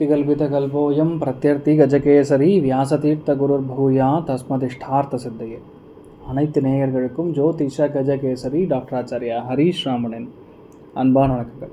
कल्पितकल्पोऽयं பிரத்யர்த்தி வியாசதீர்த்த குருர் பூயா தஸ்மதிஷ்டார்த்த சித்தையே அனைத்து நேயர்களுக்கும் ஜோதிஷ கஜகேசரி டாக்டர் ஆச்சாரியா ஹரீஷ் ராமனின் அன்பான வணக்கங்கள்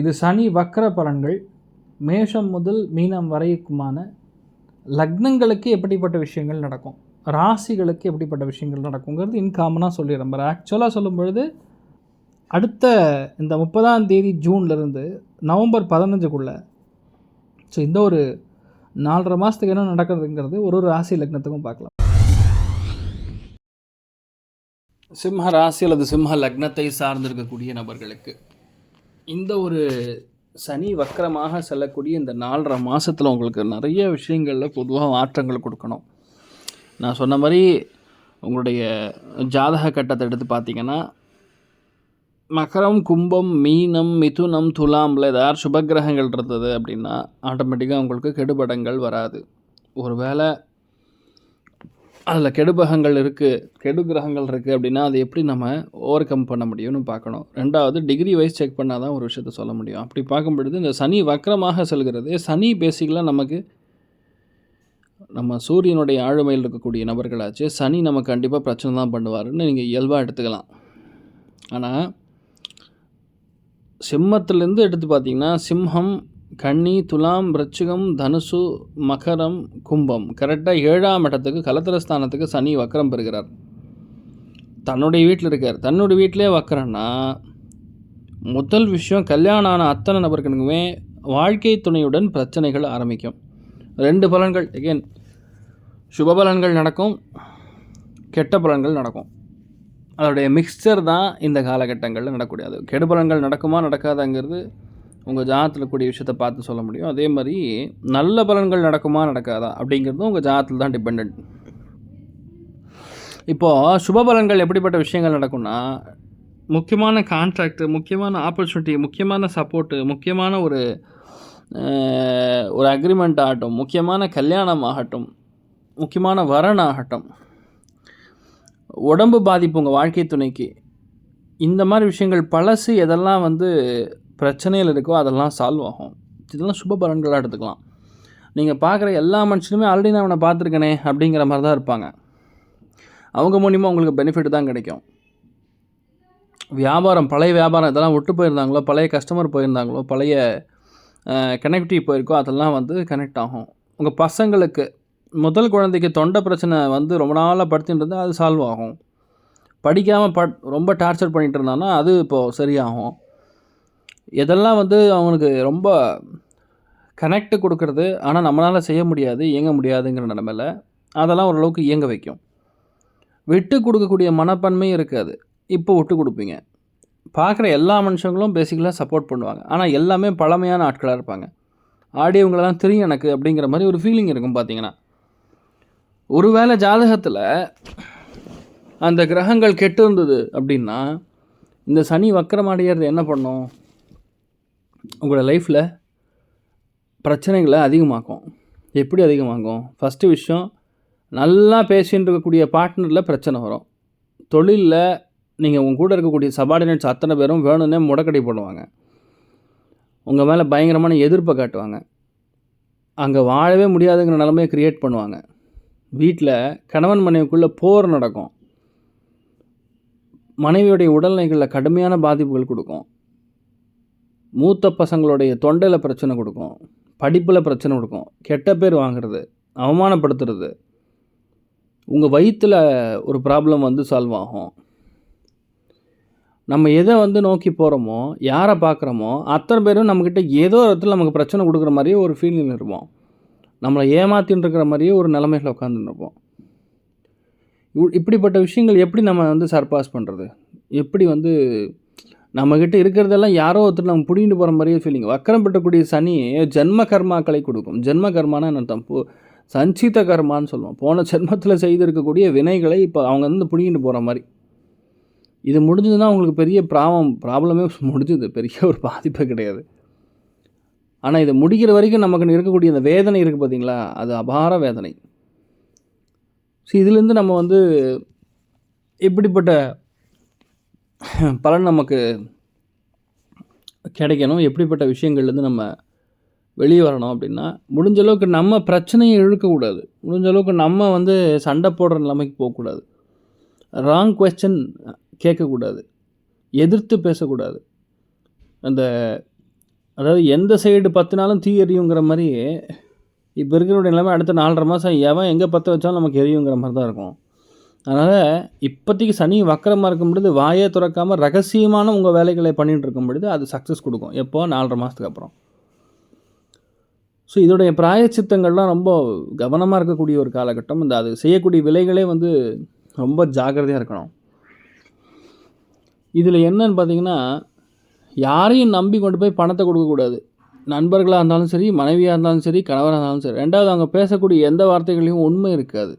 இது சனி வக்கர பலன்கள் மேஷம் முதல் மீனம் வரைக்குமான லக்னங்களுக்கு எப்படிப்பட்ட விஷயங்கள் நடக்கும்? ராசிகளுக்கு எப்படிப்பட்ட விஷயங்கள் நடக்குங்கிறது இன்காமனாக சொல்லிடுறேன். பட் ஆக்சுவலாக சொல்லும் பொழுது அடுத்த இந்த முப்பதாம் தேதி ஜூன்லேருந்து நவம்பர் பதினஞ்சுக்குள்ளே ஸோ இந்த ஒரு நாலரை மாதத்துக்கு என்ன நடக்கிறதுங்கிறது ஒரு ஒரு ராசி லக்னத்துக்கும் பார்க்கலாம். சிம்ம ராசி அல்லது சிம்ம லக்னத்தை சார்ந்திருக்கக்கூடிய நபர்களுக்கு இந்த ஒரு சனி வக்கரமாக செல்லக்கூடிய இந்த நாலரை மாதத்தில் உங்களுக்கு நிறைய விஷயங்களில் பொதுவாக மாற்றங்கள் கொடுக்கணும். நான் சொன்ன மாதிரி உங்களுடைய ஜாதக கட்டத்தை எடுத்து பார்த்தீங்கன்னா மகரம் கும்பம் மீனம் மிதுனம் துலாமில் ஏதாவது சுபகிரகங்கள் இருந்தது அப்படின்னா ஆட்டோமேட்டிக்காக உங்களுக்கு கெடுபடங்கள் வராது. ஒரு வேளை அதில் கெடுபகங்கள் இருக்குது கெடு கிரகங்கள் இருக்குது அப்படின்னா அதை எப்படி நம்ம ஓவர் கம் பண்ண முடியும்னு பார்க்கணும். ரெண்டாவது டிகிரி வைஸ் செக் பண்ணால் தான் ஒரு விஷயத்த சொல்ல முடியும். அப்படி பார்க்கும் பொழுது இந்த சனி வக்கரமாக செல்கிறது. சனி பேசிக்கலாக நமக்கு நம்ம சூரியனுடைய ஆளுமையில் இருக்கக்கூடிய நபர்களாச்சு. சனி நமக்கு கண்டிப்பாக பிரச்சனை தான் பண்ணுவாருன்னு நீங்கள் இயல்பாக எடுத்துக்கலாம். ஆனால் சிம்மத்துலேருந்து எடுத்து பார்த்தீங்கன்னா சிம்ஹம் கன்னி துலாம் விரச்சிகம் தனுசு மகரம் கும்பம். கரெக்டாக ஏழாம் இடத்துக்கு கலத்திரஸ்தானத்துக்கு சனி வக்கரம் பெறுகிறார். தன்னுடைய வீட்டில் இருக்கார். தன்னுடைய வீட்டிலே வக்கரன்னா முதல் விஷயம் கல்யாணம் ஆன அத்தனை நபர்களுக்குமே வாழ்க்கை துணையுடன் பிரச்சனைகள் ஆரம்பிக்கும். ரெண்டு பலன்கள் எகெயின் சுப பலன்கள் நடக்கும் கெட்ட பலன்கள் நடக்கும். அதோடைய மிக்சர் தான் இந்த காலகட்டங்களில் நடக்கக்கூடியது. கெடுபலன்கள் நடக்குமா நடக்காதாங்கிறது உங்கள் ஜாதத்தில் கூடிய விஷயத்தை பார்த்து சொல்ல முடியும். அதே மாதிரி நல்ல பலன்கள் நடக்குமா நடக்காதா அப்படிங்கிறதும் உங்கள் ஜாதத்தில் தான் டிபெண்ட் இப்போது சுப பலன்கள் எப்படிப்பட்ட விஷயங்கள் நடக்கும்னா முக்கியமான கான்ட்ராக்ட் முக்கியமான ஆப்பர்ச்சுனிட்டி முக்கியமான சப்போர்ட்டு முக்கியமான ஒரு ஒரு அக்ரிமெண்ட் ஆகட்டும் முக்கியமான கல்யாணம் ஆகட்டும் முக்கியமான வரன் ஆகட்டும் உடம்பு பாதிப்பு உங்கள் வாழ்க்கை துணைக்கு இந்த மாதிரி விஷயங்கள் பழசு எதெல்லாம் வந்து பிரச்சனைகள் இருக்கோ அதெல்லாம் சால்வ் ஆகும். இதெல்லாம் சுப பலன்களாக எடுத்துக்கலாம். நீங்கள் பார்க்குற எல்லா மனுஷனுமே ஆல்ரெடி நான் அவனை பார்த்துருக்கனே அப்படிங்கிற மாதிரி தான் இருப்பாங்க. அவங்க மூலிமா உங்களுக்கு பெனிஃபிட் தான் கிடைக்கும். வியாபாரம் பழைய வியாபாரம் இதெல்லாம் விட்டு போயிருந்தாங்களோ பழைய கஸ்டமர் போயிருந்தாங்களோ பழைய கனெக்டிவ் போயிருக்கோ அதெல்லாம் வந்து கனெக்ட் ஆகும். உங்கள் பசங்களுக்கு முதல் குழந்தைக்கு தொண்டை பிரச்சனை வந்து ரொம்ப நாளாக படுத்தின்னு இருந்தால் அது சால்வ் ஆகும். படிக்காமல் பட் ரொம்ப டார்ச்சர் பண்ணிகிட்டு இருந்தான்னா அது இப்போது சரியாகும். எதெல்லாம் வந்து அவங்களுக்கு ரொம்ப கனெக்ட் கொடுக்கறது ஆனால் நம்மளால் செய்ய முடியாது இயங்க முடியாதுங்கிற நிலமையில் அதெல்லாம் ஓரளவுக்கு இயங்க வைக்கும். விட்டு கொடுக்கக்கூடிய மனப்பான்மையும் இருக்காது. இப்போ விட்டு கொடுப்பீங்க. பார்க்குற எல்லா மனுஷங்களும் பேசிக்கலாக சப்போர்ட் பண்ணுவாங்க. ஆனால் எல்லாமே பழமையான ஆட்களாக இருப்பாங்க. ஆடியவங்களெல்லாம் தெரியும் எனக்கு அப்படிங்கிற மாதிரி ஒரு ஃபீலிங் இருக்கும் பார்த்தீங்கன்னா. ஒருவேளை ஜாதகத்தில் அந்த கிரகங்கள் கெட்டு இருந்தது அப்படின்னா இந்த சனி வக்கரமாடியறது என்ன பண்ணும்? உங்களோட லைஃப்பில் பிரச்சனைகளை அதிகமாக்கும். எப்படி அதிகமாகும்? ஃபஸ்ட்டு விஷயம் நல்லா பேசின்னு இருக்கக்கூடிய பார்ட்னரில் பிரச்சனை வரும். தொழிலில் நீங்கள் உங்கள் கூட இருக்கக்கூடிய சபார்டினேட்ஸ் அத்தனை பேரும் வேணும்னே முடக்கடி போடுவாங்க. உங்கள் மேலே பயங்கரமான எதிர்ப்பை காட்டுவாங்க. அங்கே வாழவே முடியாதுங்கிற நிலமையை க்ரியேட் பண்ணுவாங்க. வீட்டில் கணவன் மனைவிக்குள்ளே போர் நடக்கும். மனைவியுடைய உடல்நிலைகளில் கடுமையான பாதிப்புகள் கொடுக்கும். மூத்த பசங்களுடைய தொண்டையில் பிரச்சனை கொடுக்கும் படிப்பில் பிரச்சனை கொடுக்கும் கெட்ட பேர் வாங்குறது அவமானப்படுத்துறது உங்கள் வயிற்றில் ஒரு ப்ராப்ளம் வந்து சால்வ் ஆகும். நம்ம எதை வந்து நோக்கி போகிறோமோ யாரை பார்க்குறோமோ அத்தனை பேரும் நம்மக்கிட்ட ஏதோ ஒரு இடத்துல நமக்கு பிரச்சனை கொடுக்குற மாதிரியே ஒரு ஃபீலிங் இருப்போம். நம்மளை ஏமாத்தின்னு இருக்கிற மாதிரியே ஒரு நிலமையில் உட்காந்துன்னு இருப்போம் இப்படிப்பட்ட விஷயங்கள் எப்படி நம்ம வந்து சர்பாஸ் பண்ணுறது எப்படி வந்து நம்மக்கிட்ட இருக்கிறதெல்லாம் யாரோ ஒருத்தர் நம்ம பிடிங்கிட்டு போகிற மாதிரியே ஃபீலிங் வக்கரம் பெற்றக்கூடிய சனி ஜென்ம கர்மாக்களை கொடுக்கும். ஜென்ம கர்மானா என்ன அர்த்தம் போ சஞ்சித கர்மான்னு சொல்லுவோம். போன ஜென்மத்தில் செய்திருக்கக்கூடிய வினைகளை இப்போ அவங்க வந்து பிடிங்கிட்டு போகிற மாதிரி. இது முடிஞ்சதுன்னா உங்களுக்கு பெரிய ப்ராப்ளம் ப்ராப்ளமே முடிஞ்சுது. பெரிய ஒரு பாதிப்பே கிடையாது. ஆனால் இதை முடிக்கிற வரைக்கும் நமக்கு இருக்கக்கூடிய இந்த வேதனை இருக்குது பார்த்தீங்களா அது அபார வேதனை. ஸோ இதுலேருந்து நம்ம வந்து எப்படிப்பட்ட பலன் நமக்கு கிடைக்கணும். எப்படிப்பட்ட விஷயங்கள்லேருந்து நம்ம வெளியே வரணும் அப்படின்னா முடிஞ்ச அளவுக்கு நம்ம பிரச்சனையை இழுக்கக்கூடாது. முடிஞ்ச அளவுக்கு நம்ம வந்து சண்டை போடுற நிலைமைக்கு போகக்கூடாது. ராங் கொஸ்டின் கேட்கக்கூடாது. எதிர்த்து பேசக்கூடாது. அந்த அதாவது எந்த சைடு பத்துனாலும் தீ எரியுங்கிற மாதிரி இப்போ இருக்கிறவுடைய நிலைமை அடுத்த நாலரை மாதம் எவன் எங்கே பற்ற வச்சாலும் நமக்கு எரியுங்கிற மாதிரி தான் இருக்கும். அதனால் இப்போதைக்கு சனி வக்கரமாக இருக்கும் பொழுது வாயே திறக்காமல் ரகசியமான உங்கள் வேலைகளை பண்ணிகிட்டு இருக்கும் பொழுது அது சக்ஸஸ் கொடுக்கும். எப்போ? நாலரை மாதத்துக்கு அப்புறம். ஸோ இதோடைய பிராயச்சித்தங்கள்லாம் ரொம்ப கவனமாக இருக்கக்கூடிய ஒரு காலகட்டம். இந்த அது செய்யக்கூடிய விலைகளே வந்து ரொம்ப ஜாக்கிரதையாக இருக்கணும். இதில் என்னன்னு பார்த்தீங்கன்னா யாரையும் நம்பி கொண்டு போய் பணத்தை கொடுக்கக்கூடாது நண்பர்களாக இருந்தாலும் சரி மனைவியாக இருந்தாலும் சரி கணவராக இருந்தாலும் சரி ரெண்டாவது அவங்க பேசக்கூடிய எந்த வார்த்தைகளையும் உண்மை இருக்காது.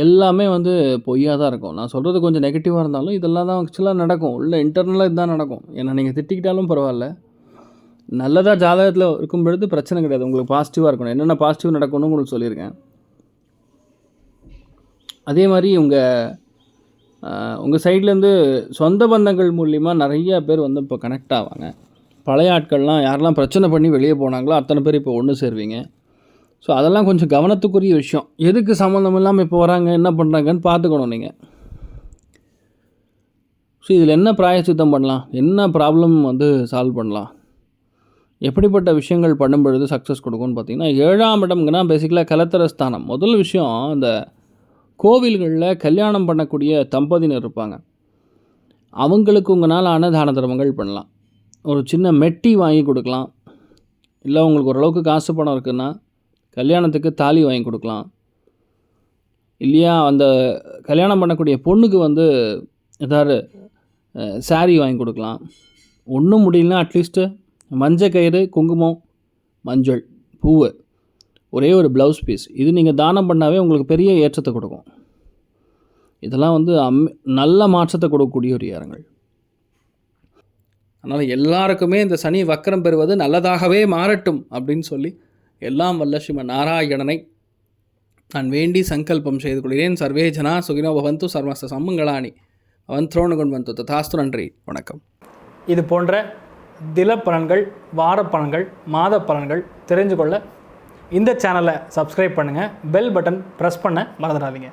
எல்லாமே வந்து பொய்யாக தான் இருக்கும். நான் சொல்கிறது கொஞ்சம் நெகட்டிவாக இருந்தாலும் இதெல்லாம் தான் ஆக்சுவலாக நடக்கும். உள்ள இன்டர்னலாக இதுதான் நடக்கும். ஏன்னா நீங்கள் திட்டிக்கிட்டாலும் பரவாயில்ல. நல்லதாக ஜாதகத்தில் இருக்கும் பொழுது பிரச்சனை கிடையாது. உங்களுக்கு பாசிட்டிவாக இருக்கணும். என்னென்ன பாசிட்டிவ் நடக்கணும்னு உங்களுக்கு சொல்லியிருக்கேன். அதே மாதிரி உங்கள் உங்கள் சைட்லேருந்து சொந்த பந்தங்கள் மூலிமா நிறைய பேர் வந்து இப்போ கனெக்ட் ஆவாங்க. பழைய ஆட்கள்லாம் யாரெல்லாம் பிரச்சனை பண்ணி வெளியே போனாங்களோ அத்தனை பேர் இப்போ ஒன்று சேருவீங்க. ஸோ அதெல்லாம் கொஞ்சம் கவனத்துக்குரிய விஷயம். எதுக்கு சம்மந்தம் இல்லாமல் இப்போ வராங்க என்ன பண்ணுறாங்கன்னு பார்த்துக்கணும் நீங்கள் ஸோ இதில் என்ன பிராயச்சித்தம் பண்ணலாம்? என்ன ப்ராப்ளம் வந்து சால்வ் பண்ணலாம்? எப்படிப்பட்ட விஷயங்கள் பண்ணும் பொழுது சக்ஸஸ் கொடுக்கும்னு பார்த்தீங்கன்னா ஏழாம் இடம்னா பேசிக்கலாக கலத்தரஸ்தானம் முதல் விஷயம் இந்த கோவில்களில் கல்யாணம் பண்ணக்கூடிய தம்பதியினர் இருப்பாங்க. அவங்களுக்கு உங்களால் அன்னதான தர்மங்கள் பண்ணலாம். ஒரு சின்ன மெட்டி வாங்கி கொடுக்கலாம். இல்லை உங்களுக்கு ஓரளவுக்கு காசு பணம் இருக்குன்னா கல்யாணத்துக்கு தாலி வாங்கி கொடுக்கலாம். இல்லையா அந்த கல்யாணம் பண்ணக்கூடிய பொண்ணுக்கு வந்து ஏதாவது saree வாங்கி கொடுக்கலாம். ஒன்றும் முடியலனா அட்லீஸ்ட்டு மஞ்சள் கயிறு குங்குமம் மஞ்சள் பூவு ஒரே ஒரு ப்ளவுஸ் பீஸ் இது நீங்கள் தானம் பண்ணாவே உங்களுக்கு பெரிய ஏற்றத்தை கொடுக்கும். இதெல்லாம் வந்து அம் நல்ல மாற்றத்தை கொடுக்கக்கூடிய ஒரு ஏரங்கள் அதனால் எல்லாருக்குமே இந்த சனி வக்கரம் பெறுவது நல்லதாகவே மாறட்டும் அப்படின்னு சொல்லி எல்லாம் வல்ல ஸ்ரீமன் நாராயணனை நான் வேண்டி சங்கல்பம் செய்து கொள்கிறேன். சர்வே ஜனா சுகினோ பவந்து சர்வச சம்மங்களானி அவன் த்ரோணு கொண்டு வந்து ததாஸ்து நன்றி. வணக்கம். இது போன்ற தில பலன்கள் வார பலன்கள் மாத பலன்கள் தெரிஞ்சு கொள்ள இந்த சேனலை சப்ஸ்கிரைப் பண்ணுங்கள் பெல் பட்டன் ப்ரெஸ் பண்ண மறந்துடாதீங்க.